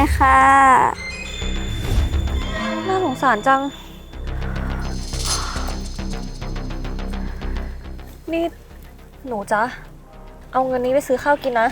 อยค่ะ น่าสงสารจัง นี่หนูจ๊ะ เอาเงินนี้ไปซื้อข้าวกินนะ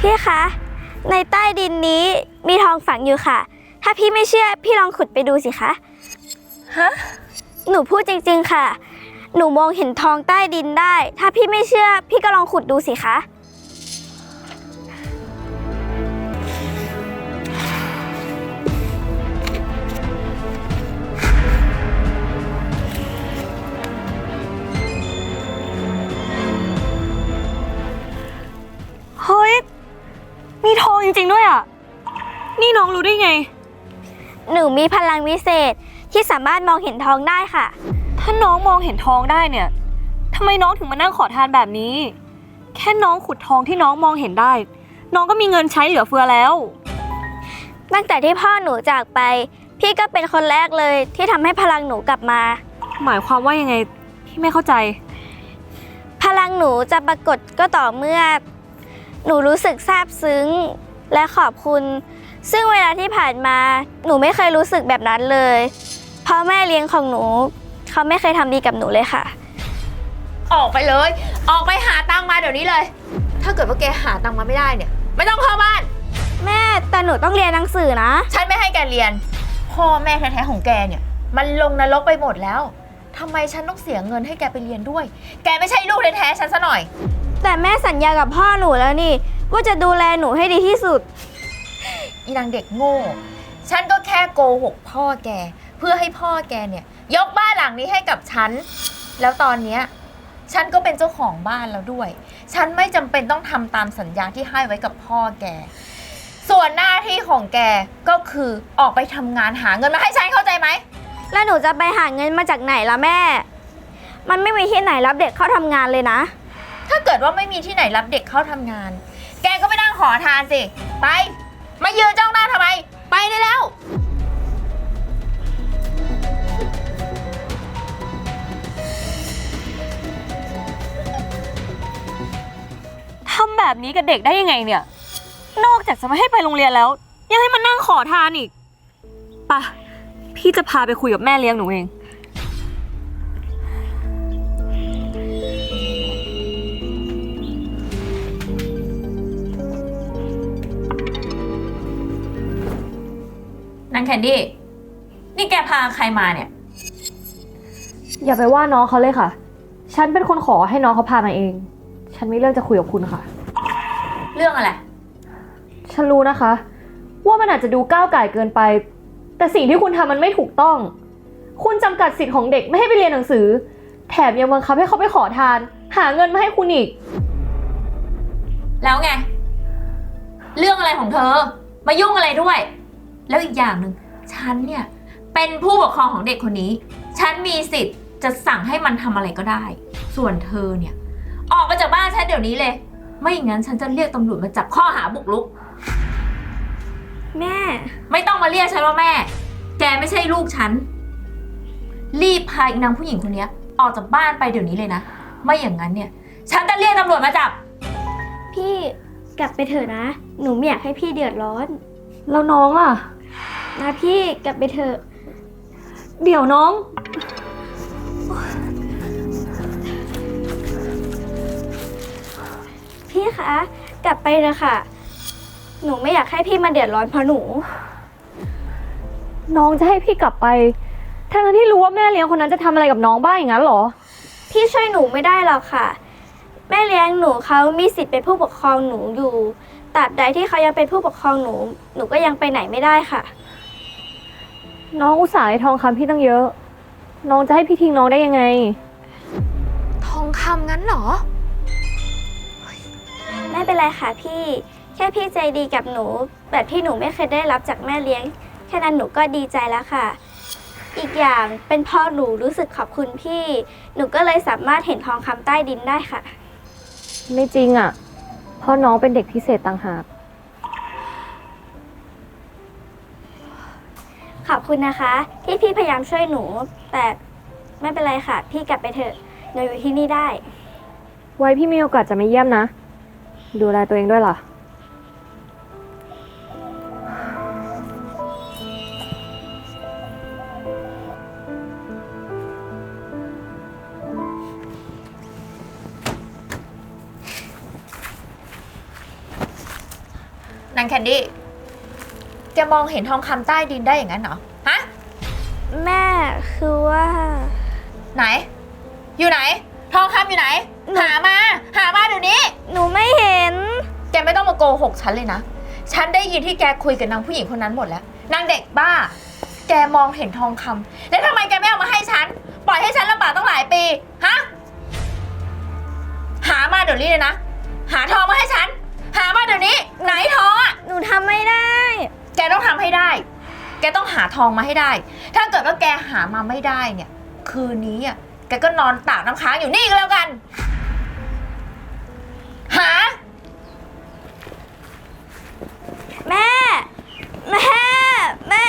พี่คะ ในใต้ดินนี้มีทองฝังอยู่ค่ะ ถ้าพี่ไม่เชื่อพี่ลองขุดไปดูสิคะ ฮะ หนูพูดจริง ๆ ค่ะ หนูมองเห็นทองใต้ดินได้ ถ้าพี่ไม่เชื่อพี่ก็ลองขุดดูสิคะ ริง ๆ ด้วยอะ นี่น้องรู้ได้ไง หนูมีพลังวิเศษที่สามารถมองเห็นทองได้ค่ะ ถ้าน้องมองเห็นทองได้เนี่ยทำไมน้องถึงมานั่งขอทานแบบนี้ แค่น้องขุดทองที่น้องมองเห็นได้ น้องก็มีเงินใช้เหลือเฟือแล้ว ตั้งแต่ที่พ่อหนูจากไป พี่ก็เป็นคนแรกเลยที่ทำให้พลังหนูกลับมา หมายความว่ายังไงพี่ไม่เข้าใจ พลังหนูจะปรากฏก็ต่อเมื่อ หนูรู้สึกซาบซึ้ง และขอบคุณ ซึ่งเวลาที่ผ่านมาหนูไม่เคยรู้สึกแบบนั้นเลยเพราะแม่เลี้ยงของหนู เขาไม่เคยทำดีกับหนูเลยค่ะ ออกไปเลย ออกไปหาตังค์มาเดี๋ยวนี้เลย ถ้าเกิดว่าแกหาตังค์มาไม่ได้เนี่ย ไม่ต้องเข้าบ้าน แม่แต่หนูต้องเรียนหนังสือนะ ฉันไม่ให้แกเรียน พ่อแม่แท้ๆของแกเนี่ย มันลงนรกไปหมดแล้วทำไมฉันต้องเสียเงินให้แกไปเรียนด้วย แกไม่ใช่ลูกแท้ๆฉันซะหน่อย แต่แม่สัญญากับพ่อหนูแล้วนี่ ว่าจะดูแลหนูให้ดีที่สุด อีนางเด็กโง่ ฉันก็แค่โกหกพ่อแก เพื่อให้พ่อแกเนี่ย ยกบ้านหลังนี้ให้กับฉัน แล้วตอนเนี้ยฉันก็เป็นเจ้าของบ้านแล้วด้วย ฉันไม่จำเป็นต้องทำตามสัญญาที่ให้ไว้กับพ่อแก ส่วนหน้าที่ของแกก็คือออกไปทำงานหาเงินมาให้ฉันเข้าใจไหม แล้วหนูจะไปหาเงินมาจากไหนล่ะแม่ มันไม่มีที่ไหนรับเด็กเข้าทำงานเลยนะ ถ้าเกิดว่าไม่มีที่ไหนรับเด็กเข้าทำงาน แกก็ไปนั่งขอทานสิ ไป มายืนจ้องหน้าทำไม ไปได้แล้ว ทำแบบนี้กับเด็กได้ยังไงเนี่ย นอกจากจะไม่ให้ไปโรงเรียนแล้ว ยังให้มานั่งขอทานอีกปะพี่จะพาไปคุยกับแม่เลี้ยงหนูเอง นางแคนดี้ นี่แกพาใครมาเนี่ย อย่าไปว่าน้องเขาเลยค่ะ ฉันเป็นคนขอให้น้องเขาพามาเอง ฉันมีเรื่องจะคุยกับคุณค่ะ เรื่องอะไร ฉันรู้นะคะ ว่ามันอาจจะดูก้าวไก่ายเกินไป แต่สิ่งที่คุณทำมันไม่ถูกต้อง คุณจำกัดสิทธิ์ของเด็กไม่ให้ไปเรียนหนังสือ แถมยังบังคับให้เขาไปขอทาน หาเงินมาให้คุณอีก แล้วไง เรื่องอะไรของเธอ มายุ่งอะไรด้วย แล้วอีกอย่างหนึ่งฉันเนี่ยเป็นผู้ปกครองของเด็กคนนี้ ฉันมีสิทธิ์จะสั่งให้มันทำอะไรก็ได้ ส่วนเธอเนี่ย ออกมาจากบ้านฉันเดี๋ยวนี้เลย ไม่อย่างนั้นฉันจะเรียกตำรวจมาจับข้อหาบุกรุก แม่ ไม่ต้องมาเรียกฉันว่าแม่ แกไม่ใช่ลูกฉัน รีบพาอีนางผู้หญิงคนนี้ออกจากบ้านไปเดี๋ยวนี้เลยนะ ไม่อย่างนั้นเนี่ย ฉันจะเรียกตำรวจมาจับ พี่กลับไปเถอะนะ หนูไม่อยากให้พี่เดือดร้อน แล้วน้องล่ะ นะพี่กลับไปเถอะ เดี๋ยวน้อง พี่คะ กลับไปเลยค่ะ หนูไม่อยากให้พี่มาเดือดร้อนเพราะหนู น้องจะให้พี่กลับไปทั้งที่รู้ว่าแม่เลี้ยงคนนั้นจะทำอะไรกับน้องบ้างอย่างนั้นเหรอ พี่ช่วยหนูไม่ได้หรอกค่ะ แม่เลี้ยงหนูเขามีสิทธิ์เป็นผู้ปกครองหนูอยู่ตราบใดที่เขายังเป็นผู้ปกครองหนู หนูก็ยังไปไหนไม่ได้ค่ะ น้องอุตส่าห์ให้ทองคำพี่ตั้งเยอะ น้องจะให้พี่ทิ้งน้องได้ยังไง ทองคำงั้นเหรอ ไม่เป็นไรค่ะพี่ แค่พี่ใจดีกับหนู แบบที่หนูไม่เคยได้รับจากแม่เลี้ยง แค่นั้นหนูก็ดีใจแล้วค่ะ อีกอย่างเป็นเพ่อหนูรู้สึกขอบคุณพี่ หนูก็เลยสามารถเห็นทองคำใต้ดินได้ค่ะ ไม่จริงอะ เพราะน้องเป็นเด็กพิเศษต่างหาก ขอบคุณนะคะ ที่พี่พยายามช่วยหนู แต่ไม่เป็นไรค่ะ พี่กลับไปเถอะหนูอยู่ที่นี่ได้ ไว้พี่มีโอกาสจะไม่เยี่ยมนะ ดูแลตัวเองด้วยล่ะ นางแคนดี้ แกมองเห็นทองคำใต้ดินได้อย่างนั้นเหรอ ฮะ แม่คือว่า ไหน อยู่ไหน ทองคำอยู่ไหนหามา หามาเดี๋ยวนี้ หนูไม่เห็น แกไม่ต้องมาโกหกฉันเลยนะ ฉันได้ยินที่แกคุยกับนางผู้หญิงคนนั้นหมดแล้ว นางเด็กบ้า แกมองเห็นทองคำ แล้วทำไมแกไม่เอามาให้ฉัน ปล่อยให้ฉันลำบากตั้งหลายปี ฮะ หามาเดี๋ยวนี้เลยนะ หาทองมาให้ฉัน หามาเดี๋ยวนี้ ไหนทองอะหนูทำไม่ได้ แกต้องทำให้ได้ แกต้องหาทองมาให้ได้ ถ้าเกิดว่าแกหามาไม่ได้เนี่ย คืนนี้อะ แกก็นอนตากน้ำค้างอยู่นี่ก็แล้วกัน หา แม่ แม่ แม่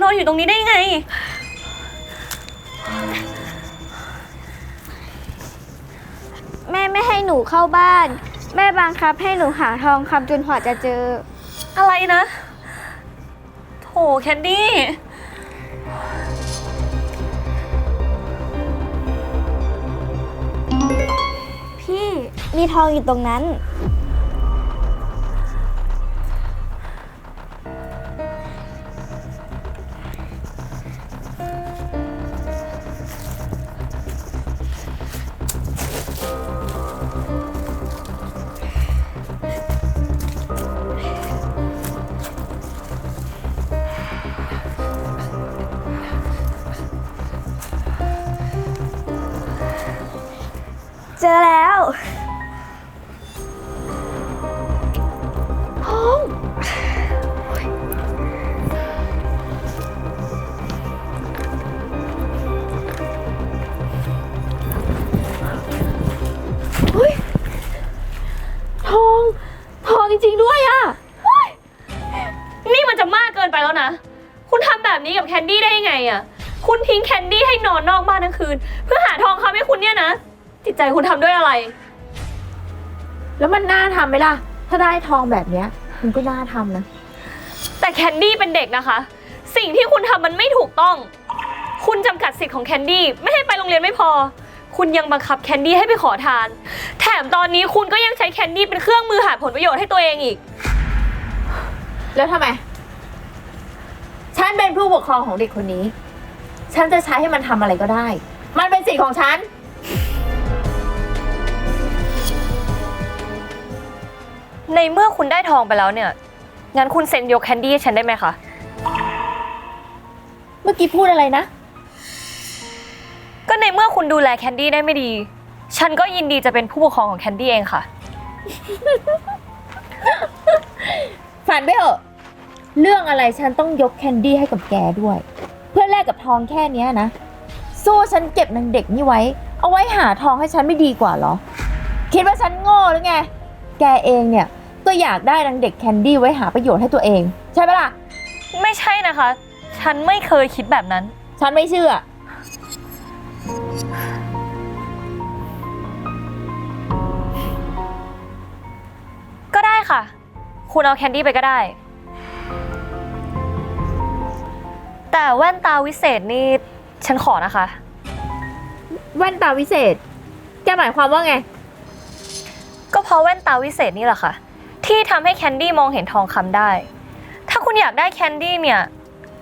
านอนอยู่ตรงนี้ได้ยังไง แม่ไม่ให้หนูเข้าบ้าน แม่บังคับให้หนูหาทองคำจนกว่าจะเจอ อะไรนะ โถแคนดี้ พี่มีทองอยู่ตรงนั้น ทองทองจริง ๆ ด้วยอะนี่มันจะมากเกินไปแล้วนะ คุณทำแบบนี้กับแคนดี้ได้ยังไงอะคุณทิ้งแคนดี้ให้นอนนอกบ้านทั้งคืน เพื่อหาทองคำให้คุณเนี่ยนะ จิตใจคุณทำด้วยอะไร แล้วมันน่าทำไหมล่ะ ถ้าได้ทองแบบเนี้ย มันก็น่าทำนะ แต่แคนดี้เป็นเด็กนะคะ สิ่งที่คุณทำมันไม่ถูกต้อง คุณจำกัดสิทธิ์ของแคนดี้ไม่ให้ไปโรงเรียนไม่พอ คุณยังบังคับแคนดี้ให้ไปขอทาน แถมตอนนี้คุณก็ยังใช้แคนดี้เป็นเครื่องมือหาผลประโยชน์ให้ตัวเองอีก แล้วทำไม ฉันเป็นผู้ปกครองของเด็กคนนี้ ฉันจะใช้ให้มันทำอะไรก็ได้ มันเป็นสิทธิ์ของฉัน ในเมื่อคุณได้ทองไปแล้วเนี่ย งั้นคุณเซ็นยกแคนดี้ให้ฉันได้ไหมคะ เมื่อกี้พูดอะไรนะ ก็ในเมื่อคุณดูแลแคนดี้ได้ไม่ดี ฉันก็ยินดีจะเป็นผู้ปกครองของแคนดี้เองค่ะ ฝันไปเถอะเรื่องอะไรฉันต้องยกแคนดี้ให้กับแกด้วย เพื่อแลกกับทองแค่เนี้ยนะ สู้ฉันเก็บนางเด็กนี่ไว้ เอาไว้หาทองให้ฉันไม่ดีกว่าเหรอ คิดว่าฉันโง่หรือไง แกเองเนี่ย ก็อยากได้นางเด็กแคนดี้ไว้หาประโยชน์ให้ตัวเอง ใช่ปะล่ะ ไม่ใช่นะคะ ฉันไม่เคยคิดแบบนั้น ฉันไม่เชื่อ ก็ได้ค่ะ คุณเอาแคนดี้ไปก็ได้ แต่แว่นตาวิเศษนี่ ฉันขอนะคะ แว่นตาวิเศษ แกหมายความว่าไง ก็เพราะแว่นตาวิเศษนี่แหละค่ะ ที่ทำให้แคนดี้มองเห็นทองคำได้ ถ้าคุณอยากได้แคนดี้เนี่ย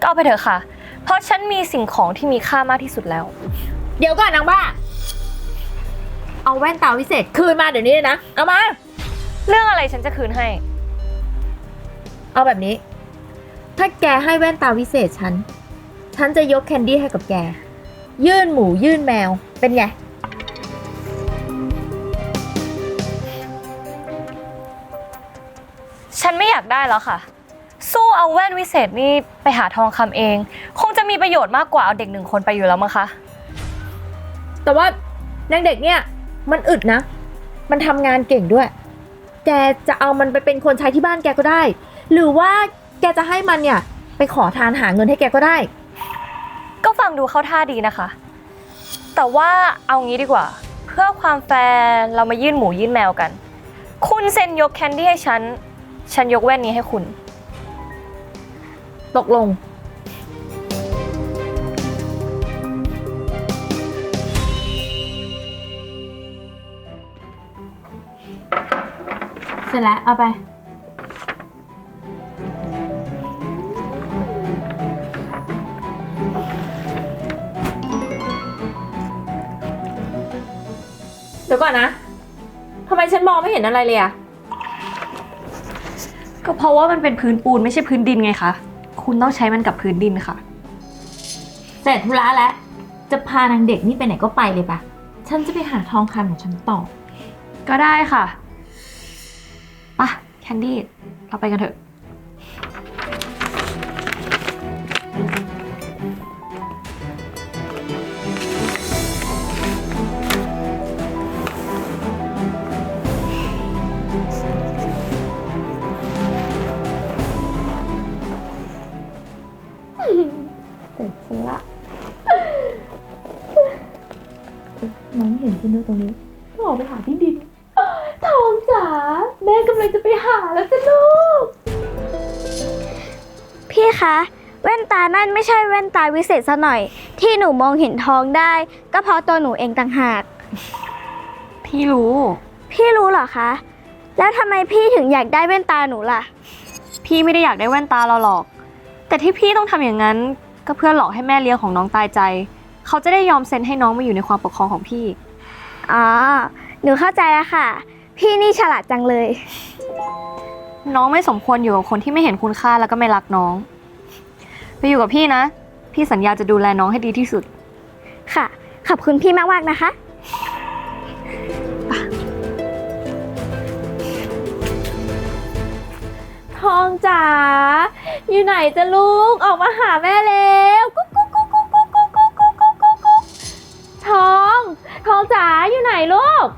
ก็เอาไปเถอะค่ะ เพราะฉันมีสิ่งของที่มีค่ามากที่สุดแล้ว เดี๋ยวก่อนนางบ้า เอาแว่นตาวิเศษคืนมาเดี๋ยวนี้เลยนะ เอามา เรื่องอะไรฉันจะคืนให้ เอาแบบนี้ ถ้าแกให้แว่นตาวิเศษฉัน ฉันจะยกแคนดี้ให้กับแก ยื่นหมูยื่นแมว เป็นไง ฉันไม่อยากได้แล้วค่ะ สู้เอาแว่นวิเศษนี่ไปหาทองคำเอง คงจะมีประโยชน์มากกว่าเอาเด็กหนึ่งคนไปอยู่แล้วมั้งคะ แต่ว่านางเด็กเนี่ยมันอึดนะ มันทำงานเก่งด้วย แกจะเอามันไปเป็นคนใช้ที่บ้านแกก็ได้ หรือว่าแกจะให้มันเนี่ยไปขอทานหาเงินให้แกก็ได้ ก็ฟังดูเข้าท่าดีนะคะ แต่ว่าเอางี้ดีกว่า เพื่อความแฟร์เรามายื่นหมูยื่นแมวกัน คุณเซ็นยกแคนดี้ให้ฉัน ฉันยกแว่นนี้ให้คุณ ตกลง เสร็จแล้ว เอาไป เดี๋ยวก่อนนะ ทำไมฉันมองไม่เห็นอะไรเลยอะ ก็เพราะว่ามันเป็นพื้นปูนไม่ใช่พื้นดินไงคะ คุณต้องใช้มันกับพื้นดินค่ะ เสร็จธุระแล้ว จะพานางเด็กนี่ไปไหนก็ไปเลยปะฉันจะไปหาทองคำของฉันต่อ ก็ได้ค่ะปะแคนดี้ เราไปกันเถอะ จะไปหาแล้วจ้ะลูก พี่คะ แว่นตานั่นไม่ใช่แว่นตาวิเศษซะหน่อย ที่หนูมองเห็นทองได้ ก็เพราะตัวหนูเองต่างหาก พี่รู้ พี่รู้เหรอคะ แล้วทำไมพี่ถึงอยากได้แว่นตาหนูล่ะ พี่ไม่ได้อยากได้แว่นตาเราหรอก แต่ที่พี่ต้องทำอย่างนั้น ก็เพื่อหลอกให้แม่เลี้ยงของน้องตายใจ เขาจะได้ยอมเซ็นให้น้องมาอยู่ในความปกครองของพี่ อ๋อ หนูเข้าใจแล้วค่ะ พี่นี่ฉลาดจังเลย น้องไม่สมควรอยู่กับคนที่ไม่เห็นคุณค่าแล้วก็ไม่รักน้อง ไปอยู่กับพี่นะ พี่สัญญาจะดูแลน้องให้ดีที่สุด ค่ะ ขอบคุณพี่มากๆนะคะ ทองจ๋า อยู่ไหนจะลูก ออกมาหาแม่แล้วกุ๊กกุ๊กกุ๊กกุ๊กกุ๊กกุ๊กกุ๊กกุ๊กกุ๊กกุ๊กกุ๊กทอง ทองจ๋า อยู่ไหนลูกท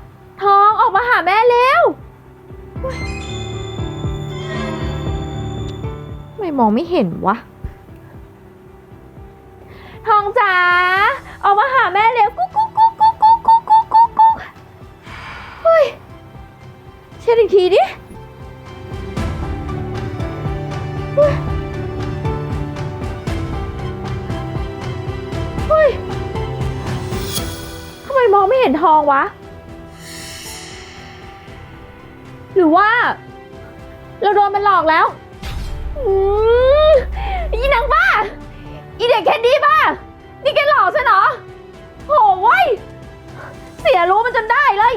ออกมาหาแม่เร็วไม่มองไม่เห็นวะ ทองจ๋าออกมาหาแม่เร็วกุ๊กกุ๊กกุ๊กกุ๊กกุ๊กกุ๊กกุ๊กกุ๊กกุ๊กเฮ้ยเช็ดอีกทีดิเฮ้ยทำไมมองไม่เห็นทองวะ หรือว่า เราโดนมันหลอกแล้วอืมอีนางบ้า อีเด็กแคนดี้บ้า นี่แกหลอกฉันเหรอโหว้ยเสียรู้มันจนได้เลย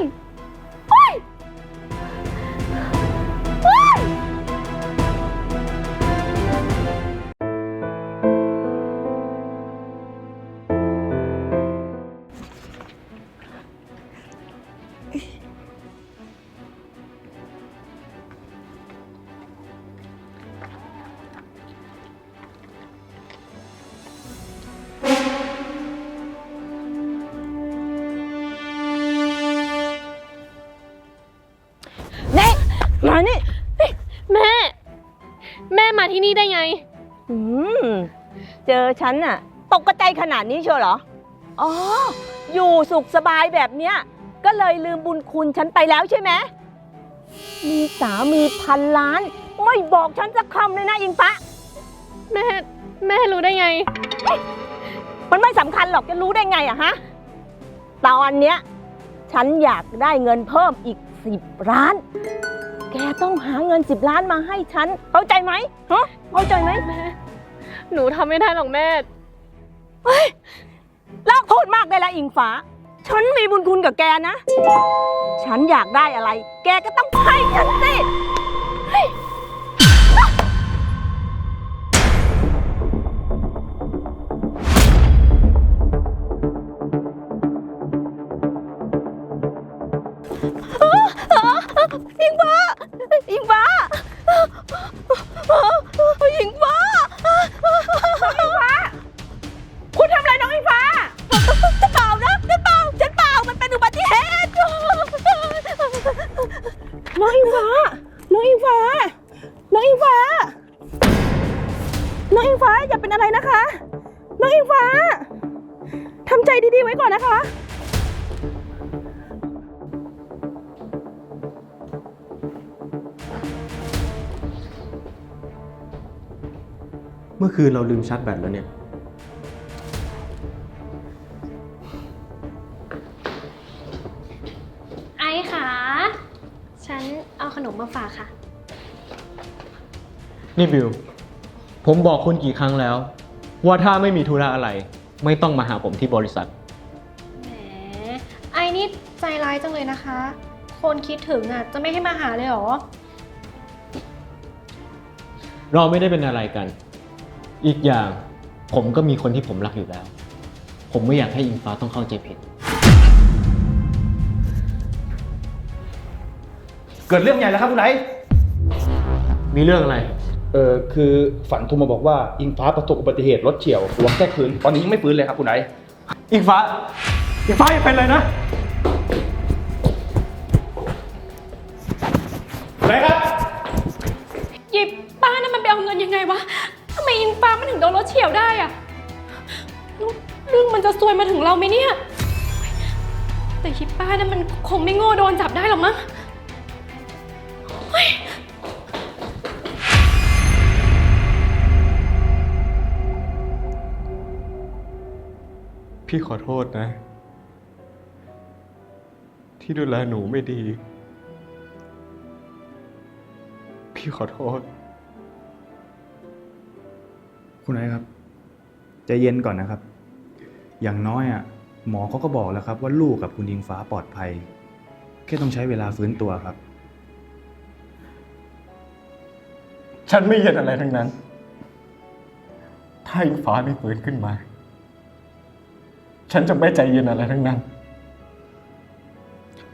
ม่มาที่นี่ได้ไง อืม เจอฉันน่ะ ตกกระใจขนาดนี้เชียวเหรอ อ๋อ อยู่สุขสบายแบบเนี้ย ก็เลยลืมบุญคุณฉันไปแล้วใช่ไหม มีสามีพันล้าน ไม่บอกฉันสักคำเลยนะอิงฟ้าแม่ แม่รู้ได้ไง มันไม่สำคัญหรอกจะรู้ได้ไงอะฮะ ตอนเนี้ย ฉันอยากได้เงินเพิ่มอีกสิบล้าน แกต้องหาเงินสิบล้านมาให้ฉัน เข้าใจไหมฮะเข้าใจไหมหนูทำไม่ได้หรอกแม่เลิกพูดมากได้แล้วอิงฟ้า ฉันมีบุญคุณกับแกนะ ฉันอยากได้อะไร แกก็ต้องให้ฉันสิ องอิงฟ้าอย่าเป็นอะไรนะคะ น้องอิงฟ้าทำใจดีๆไว้ก่อนนะคะ เมื่อคืนเราลืมชาร์จแบตแล้วเนี่ย ไอ้ค่ะฉันเอาขนมมาฝากค่ะ นี่บิว ผมบอกคุณกี่ครั้งแล้ว ว่าถ้าไม่มีธุระอะไร ไม่ต้องมาหาผมที่บริษัท แหม ไอ้นี่ใจร้ายจังเลยนะคะ คนคิดถึงอะ จะไม่ให้มาหาเลยเหรอ เราไม่ได้เป็นอะไรกัน อีกอย่างผมก็มีคนที่ผมรักอยู่แล้ว ผมไม่อยากให้อิงฟ้าต้องเข้าใจผิด เกิดเรื่องใหญ่แล้วครับคุณไอซ์มีเรื่องอะไร เออคือฝันโทรมาบอกว่าอิงฟ้าประสบอุบัติเหตุรถเฉียวหัวแค่คืนตอนนี้ยังไม่ฟื้นเลยครับคุณไอซ์อิงฟ้าอิงฟ้าอย่าเป็นเลยนะอะไรครับหยิบป้านั่นมันไปเอาเงินยังไงวะทำไมอิงฟ้ามันถึงโดนรถเฉียวได้อะแล้วเรื่องมันจะซวยมาถึงเราไหมเนี่ยแต่ยิบป้านั่นมันคงไม่โง่โดนจับได้หรอกมั้ง พี่ขอโทษนะ ที่ดูแลหนูไม่ดี พี่ขอโทษ คุณไอซ์ครับใจเย็นก่อนนะครับ อย่างน้อยอะ หมอเขาก็บอกแล้วครับ ว่าลูกกับคุณยิงฟ้าปลอดภัย แค่ต้องใช้เวลาฟื้นตัวครับ ฉันไม่เย็นอะไรทั้งนั้น ถ้าอิงฟ้าไม่ฟื้นขึ้นมา ฉันจะไม่ใจเย็นอะไรทั้งนั้น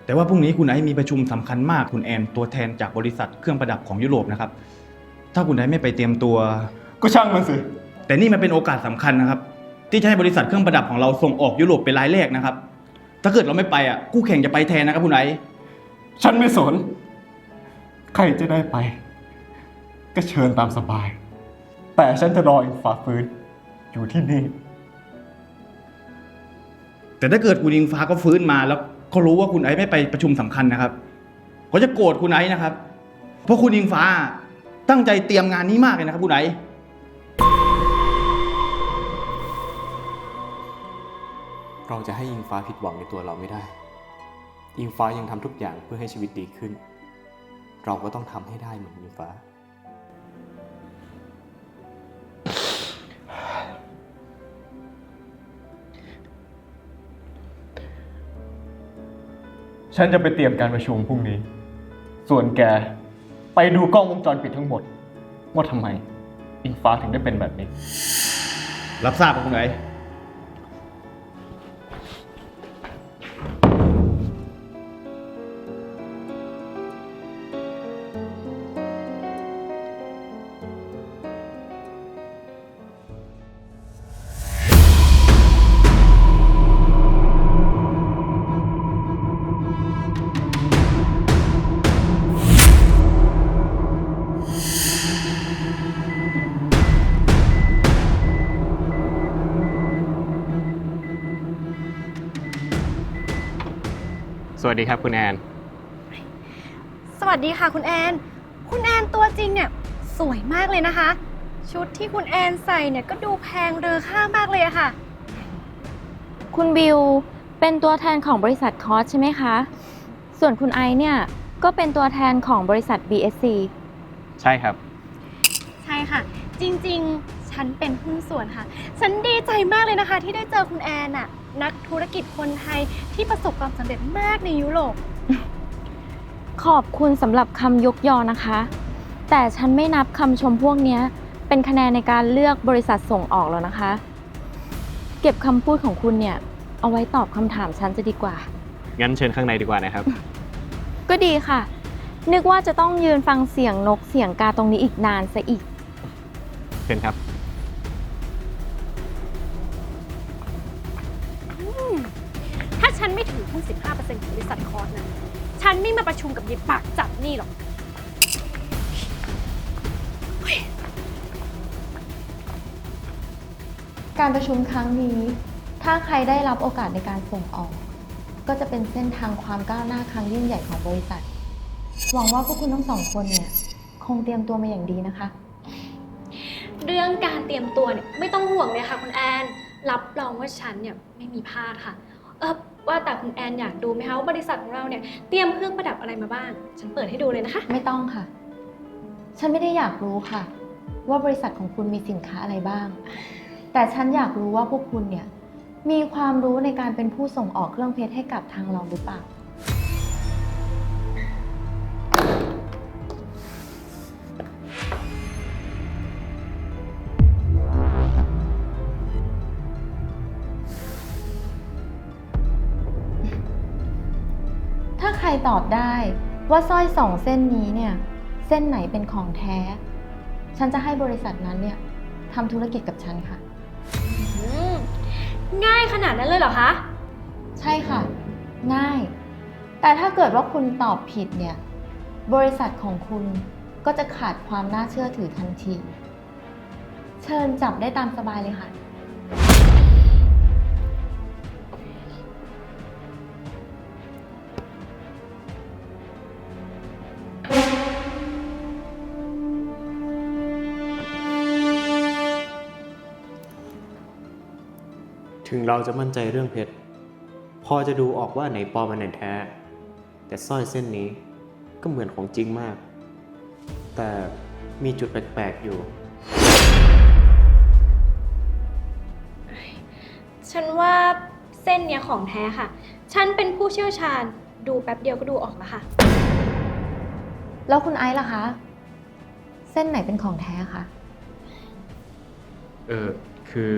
แต่ว่าพรุ่งนี้คุณไอซ์มีประชุมสำคัญมากคุณแอนตัวแทนจากบริษัทเครื่องประดับของยุโรปนะครับ ถ้าคุณไอซ์ไม่ไปเตรียมตัว ก็ช่างมันสิ แต่นี่มันเป็นโอกาสสำคัญนะครับ ที่จะให้บริษัทเครื่องประดับของเราส่งออกยุโรปเป็นรายแรกนะครับ ถ้าเกิดเราไม่ไปอะคู่แข่งจะไปแทนนะครับคุณไอซ์ฉันไม่สน ใครจะได้ไป ก็เชิญตามสบาย แต่ฉันจะรออิงฟ้าฟื้นอยู่ที่นี่ แต่ถ้าเกิดคุณยิงฟ้าก็ฟื้นมาแล้วเขารู้ว่าคุณไอซ์ไม่ไปประชุมสำคัญนะครับเขาจะโกรธคุณไอซ์นะครับ เพราะคุณยิงฟ้าตั้งใจเตรียมงานนี้มากเลยนะครับคุณไอซ์เราจะให้อิงฟ้าผิดหวังในตัวเราไม่ได้ อิงฟ้ายังทำทุกอย่างเพื่อให้ชีวิตดีขึ้น เราก็ต้องทำให้ได้เหมือนอิงฟ้า ฉันจะไปเตรียมการประชุมพรุ่งนี้ ส่วนแก ไปดูกล้องวงจรปิดทั้งหมด ว่าทำไมอิงฟ้าถึงได้เป็นแบบนี้ รับทราบครับคุณไอ วัสดีครับคุณแอน สวัสดีค่ะคุณแอน คุณแอนตัวจริงเนี่ยสวยมากเลยนะคะ ชุดที่คุณแอนใส่เนี่ยก็ดูแพงเรือค่ามากเลยอะค่ะ คุณบิวเป็นตัวแทนของบริษัทคอสใช่ไหมคะ ส่วนคุณไอซ์เนี่ยก็เป็นตัวแทนของบริษัท BSC ใช่ครับ ใช่ค่ะ จริงๆ ฉันเป็นหุ้นส่วนค่ะ ฉันดีใจมากเลยนะคะ ที่ได้เจอคุณแอนน่ะ นักธุรกิจคนไทยที่ประสบความสำเร็จมากในยุโรป ขอบคุณสำหรับคำยกยอนะคะ แต่ฉันไม่นับคำชมพวกเนี้ย เป็นคะแนนในการเลือกบริษัทส่งออกแล้วนะคะ เก็บคำพูดของคุณเนี่ย เอาไว้ตอบคำถามฉันจะดีกว่า งั้นเชิญข้างในดีกว่านะครับ ก็ดีค่ะ นึกว่าจะต้องยืนฟังเสียงนกเสียงกาตรงนี้อีกนานซะอีก เชิญครับ มาประชุมกับยิปปากจัดนี่หรอก การประชุมครั้งนี้ ถ้าใครได้รับโอกาสในการส่งออก ก็จะเป็นเส้นทางความก้าวหน้าครั้งยิ่งใหญ่ของบริษัท หวังว่าพวกคุณทั้งสองคนเนี่ย คงเตรียมตัวมาอย่างดีนะคะ เรื่องการเตรียมตัวเนี่ยไม่ต้องห่วงเลยค่ะคุณแอน รับรองว่าฉันเนี่ยไม่มีพลาดค่ะ เออ ว่าแต่คุณแอนอยากดูไหมคะว่าบริษัทของเราเนี่ยเตรียมเครื่องประดับอะไรมาบ้าง ฉันเปิดให้ดูเลยนะคะ ไม่ต้องค่ะ ฉันไม่ได้อยากรู้ค่ะ ว่าบริษัทของคุณมีสินค้าอะไรบ้าง แต่ฉันอยากรู้ว่าพวกคุณเนี่ยมีความรู้ในการเป็นผู้ส่งออกเครื่องเพชรให้กับทางเราหรือเปล่า ถ้าใครตอบได้ว่าสร้อยสองเส้นนี้เนี่ยเส้นไหนเป็นของแท้ ฉันจะให้บริษัทนั้นเนี่ยทำธุรกิจกับฉันค่ะ อืมง่ายขนาดนั้นเลยเหรอคะ ใช่ค่ะ ง่าย แต่ถ้าเกิดว่าคุณตอบผิดเนี่ย บริษัทของคุณก็จะขาดความน่าเชื่อถือทันที เชิญจับได้ตามสบายเลยค่ะ ถึงเราจะมั่นใจเรื่องเพชร พอจะดูออกว่าไหนปลอมอันไหนแท้ แต่สร้อยเส้นนี้ก็เหมือนของจริงมาก แต่มีจุดแปลกๆอยู่ ฉันว่าเส้นเนี้ยของแท้ค่ะ ฉันเป็นผู้เชี่ยวชาญ ดูแป๊บเดียวก็ดูออกแล้วค่ะ แล้วคุณไอซ์ล่ะคะ เส้นไหนเป็นของแท้คะ เออคือ